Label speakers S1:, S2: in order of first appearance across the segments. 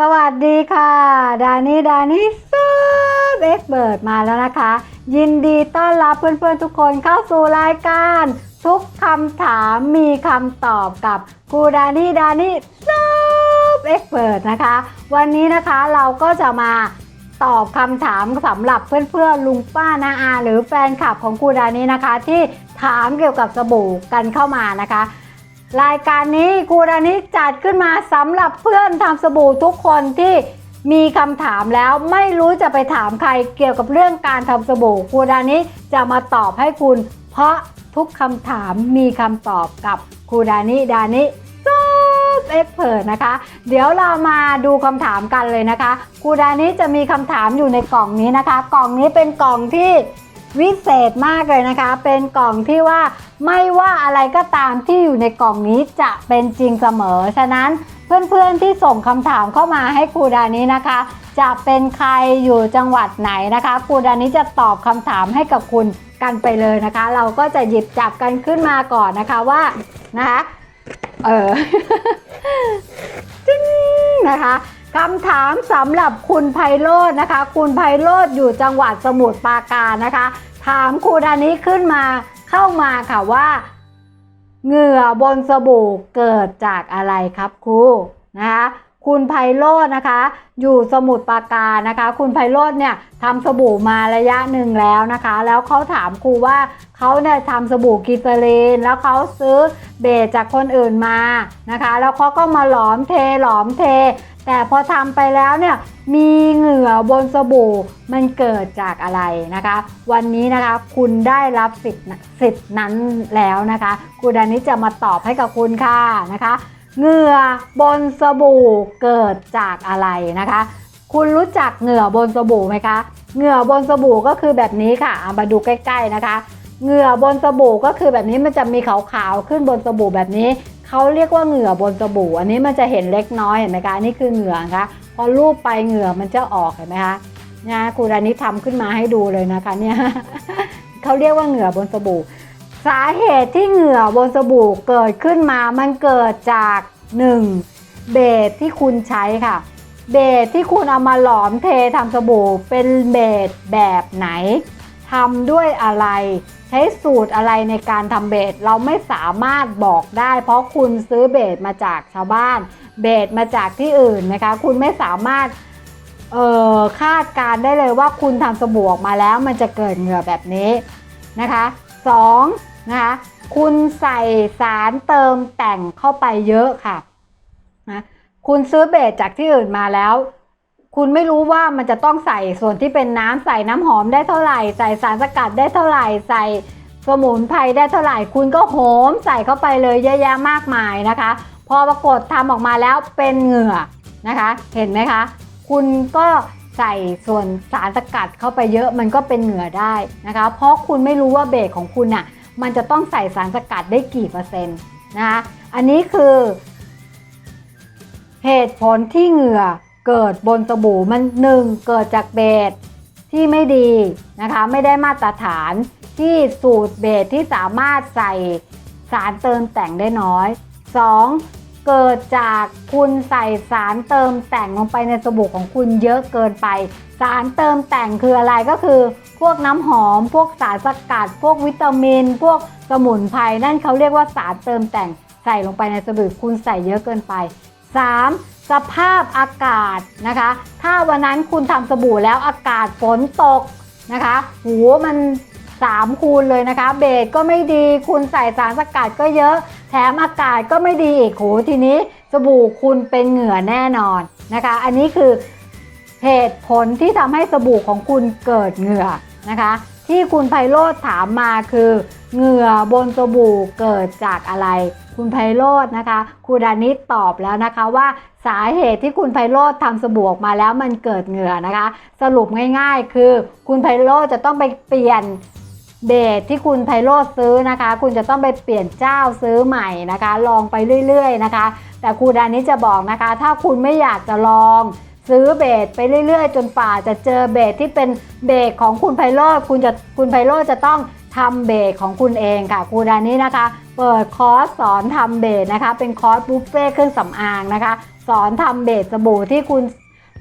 S1: สวัสดีค่ะ ดานี่ดานี่ซูบเอ็กเบิร์ดมาแล้วนะคะ ยินดีต้อนรับเพื่อนๆทุกคนเข้าสู่รายการ ทุกคำถามมีคำตอบกับครูดานี่ดานี่ซูบเอ็กเบิร์ดนะคะ วันนี้นะคะเราก็จะมาตอบคำถามสำหรับเพื่อนๆลุงป้านาอา หรือแฟนคลับของครูดานี่นะคะ ที่ถามเกี่ยวกับสบู่กันเข้ามานะคะ รายการนี้ครูดานิจัดขึ้นมาสำหรับเพื่อนทำสบู่ทุกคนที่มีคำถามแล้วไม่รู้จะไปถามใครเกี่ยวกับเรื่องการทำสบู่ครูดานิจะมาตอบให้คุณ เพราะทุกคำถามมีคำตอบกับครูดานิดานิซูปเอ็กเพินะคะ เดี๋ยวเรามาดูคำถามกันเลยนะคะครูดานิจะมีคำถามอยู่ในกล่องนี้นะคะ กล่องนี้เป็นกล่องที่ วิเศษมากเลยนะคะ เป็นกล่องที่ว่าไม่ว่าอะไรก็ตามที่อยู่ในกล่องนี้จะเป็นจริงเสมอ ฉะนั้นเพื่อนๆที่ส่งคำถามเข้ามาให้ครูดานี้นะคะ จะเป็นใครอยู่จังหวัดไหนนะคะครูดานี้จะตอบคำถามให้กับคุณกันไปเลยนะคะ เราก็จะหยิบจับกันขึ้นมาก่อนนะคะว่านะคะเออจิ้งนะคะ คำถามสำหรับคุณไพโรจน์นะคะ คุณไพโรจน์อยู่จังหวัดสมุทรปราการนะคะ ถามครูดานี้ขึ้นมาเข้ามาค่ะว่าเหงื่อบนสบู่เกิดจากอะไรครับครูนะคะคุณไพโรจน์นะคะ อยู่สมุทรปราการนะคะ คุณไพโรจน์เนี่ยทำสบู่มาระยะหนึ่งแล้วนะคะ แล้วเขาถามครูว่าเขาเนี่ยทำสบู่กิเซรีนแล้วเขาซื้อเบสจากคนอื่นมานะคะ แล้วเขาก็มาหลอมเทหลอมเท แต่พอทำไปแล้วเนี่ยมีเหงื่อบนสบู่มันเกิดจากอะไรนะคะ วันนี้นะคะคุณได้รับสิทธิ์สิทธิ์นั้นแล้วนะคะคุณดานิจะมาตอบให้กับคุณค่ะนะคะ เหงื่อบนสบู่เกิดจากอะไรนะคะ คุณรู้จักเหงื่อบนสบู่ไหมคะเหงื่อบนสบู่ก็คือแบบนี้ค่ะเอามาดูใกล้ ๆนะคะ เหงื่อบนสบู่ก็คือแบบนี้มันจะมีขาวๆขึ้นบนสบู่แบบนี้ เขาเรียกว่าเหงื่อบนสบู่ อันนี้มันจะเห็นเล็กน้อยเห็นไหมคะอันนี่คือเหงื่อคะพอลูบไปเหงื่อมันจะออกเห็นไหมคะนะครูดานิทำขึ้นมาให้ดูเลยนะคะเนี่ยเขาเรียกว่าเหงื่อบนสบู่ สาเหตุที่เหงื่อบนสบู่เกิดขึ้นมามันเกิดจาก 1. เบสที่คุณใช้ค่ะ เบสที่คุณเอามาหลอมเททำสบู่เป็นเบสแบบไหนทำด้วยอะไร ช้สูตรอะไรในการทำเบสเราไม่สามารถบอกได้ เพราะคุณซื้อเบสมาจากชาวบ้าน เบสมาจากที่อื่นนะคะ คุณไม่สามารถคาดการได้เลยว่าคุณทำสบู่ออกมาแล้วมันจะเกิดเหงื่อแบบนี้นะคะสองนะคะคุณใส่สารเติมแต่งเข้าไปเยอะค่ะนะคุณซื้อเบสจากที่อื่นมาแล้ว คุณไม่รู้ว่ามันจะต้องใส่ส่วนที่เป็นน้ำใส่น้ำหอมได้เท่าไหร่ ใส่สารสกัดได้เท่าไหร่ ใส่สมุนไพรได้เท่าไหร่ คุณก็โหมใส่เข้าไปเลยเยอะแยะมากมายนะคะ พอปรากฏทำออกมาแล้วเป็นเหงื่อนะคะ เห็นไหมคะ คุณก็ใส่ส่วนสารสกัดเข้าไปเยอะมันก็เป็นเหงื่อได้นะคะ เพราะคุณไม่รู้ว่าเบสของคุณอะมันจะต้องใส่สารสกัดได้กี่เปอร์เซ็นต์นะคะ อันนี้คือ เหตุผลที่เหงื่อ เกิดบนสบู่มันหนึ่งเกิดจากเบสที่ไม่ดีนะคะ ไม่ได้มาตรฐานที่สูตรเบสที่สามารถใส่สารเติมแต่งได้น้อย 2. เกิดจากคุณใส่สารเติมแต่งลงไปในสบู่ของคุณเยอะเกินไป สารเติมแต่งคืออะไรก็คือ พวกน้ำหอม พวกสารสกัด พวกวิตามิน พวกสมุนไพรนั่นเขาเรียกว่าสารเติมแต่งใส่ลงไปในสบู่คุณใส่เยอะเกินไป 3. สภาพอากาศนะคะ ถ้าวันนั้นคุณทำสบู่แล้วอากาศฝนตกนะคะหูมัน3คูณเลยนะคะ เบสก็ไม่ดีคุณใส่สารสกัดก็เยอะ แถมอากาศก็ไม่ดีอีกโหทีนี้สบู่คุณเป็นเหงื่อแน่นอนนะคะ อันนี้คือเหตุผลที่ทำให้สบู่ของคุณเกิดเหงื่อนะคะ ที่คุณไพโรธถามมาคือ เหงื่อบนสบู่เกิดจากอะไร คุณไพโรธนะคะครูดานิตตอบแล้วนะคะว่าสาเหตุที่คุณไพโรธทำสบู่ออกมาแล้วมันเกิดเหงื่อนะคะ สรุปง่ายๆ คือคุณไพโรธจะต้องไปเปลี่ยนเบสที่คุณไพโรธซื้อนะคะ คุณจะต้องไปเปลี่ยนเจ้าซื้อใหม่นะคะ ลองไปเรื่อยๆนะคะ แต่ครูดานิตจะบอกนะคะ ถ้าคุณไม่อยากจะลองซื้อเบสไปเรื่อยๆ จนฝ่าจะเจอเบสที่เป็นเบสของคุณไพโรธคุณจะคุณไพโรธจะต้อง ทำเบสของคุณเองค่ะครูดานี้นะคะ เปิดคอร์สสอนทำเบสนะคะ เป็นคอร์สบุฟเฟ่เครื่องสำอางนะคะ สอนทำเบสสบู่ที่คุณ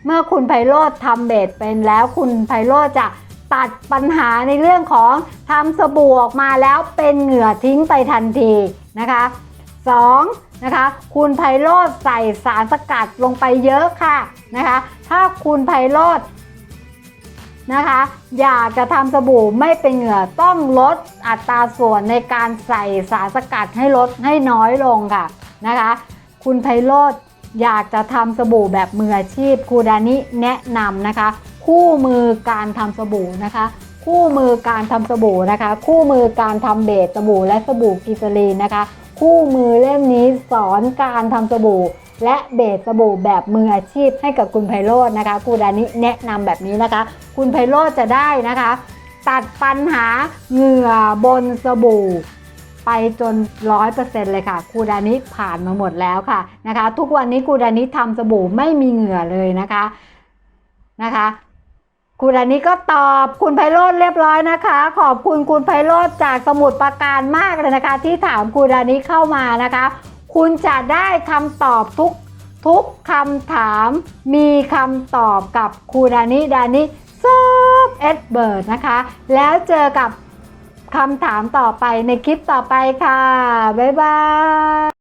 S1: เมื่อคุณไพโรธทำเบสเป็นแล้วคุณไพโรธจะตัดปัญหาในเรื่องของทำสบู่ออกมาแล้วเป็นเหงื่อทิ้งไปทันทีนะคะ 2. นะคะคุณไพโรธใส่สารสกัดลงไปเยอะค่ะนะคะ ถ้าคุณไพโรธ นะคะ อยากจะทำสบู่ไม่เป็นเหงื่อต้องลดอัตราส่วนในการใส่สารสกัดให้ลดให้น้อยลงค่ะนะคะ คุณไพโรธอยากจะทำสบู่แบบมืออาชีพครูดานิแนะนำนะคะ คู่มือการทำสบู่นะคะ คู่มือการทำสบู่นะคะ คู่มือการทำเบสสบู่และสบู่กิซลีนนะคะ คู่มือเล่มนี้สอนการทำสบู่ และเบสสบู่แบบมืออาชีพให้กับคุณไพโรจน์นะคะครูดานิแนะนำแบบนี้นะคะ คุณไพโรจน์จะได้นะคะ ตัดปัญหาเหงื่อบนสบู่ไปจนร้อยเปอร์เซ็นต์เลยค่ะครูดานิผ่านมาหมดแล้วค่ะนะคะ ทุกวันนี้ครูดานิทำสบู่ไม่มีเหงื่อเลยนะคะนะคะคุณอันนี้ก็ตอบคุณไพโรธเรียบร้อยนะคะ ขอบคุณคุณไพโรธจากสมุดประการมากเลยนะคะ ที่ถามคุณอันนี้เข้ามานะคะ คุณจะได้คำตอบทุกทุกคำถามมีคำตอบกับครูดานิดานิซอบเอ็ดเบิร์ดนะคะ แล้วเจอกับคำถามต่อไปในคลิปต่อไปค่ะ บ๊ายบาย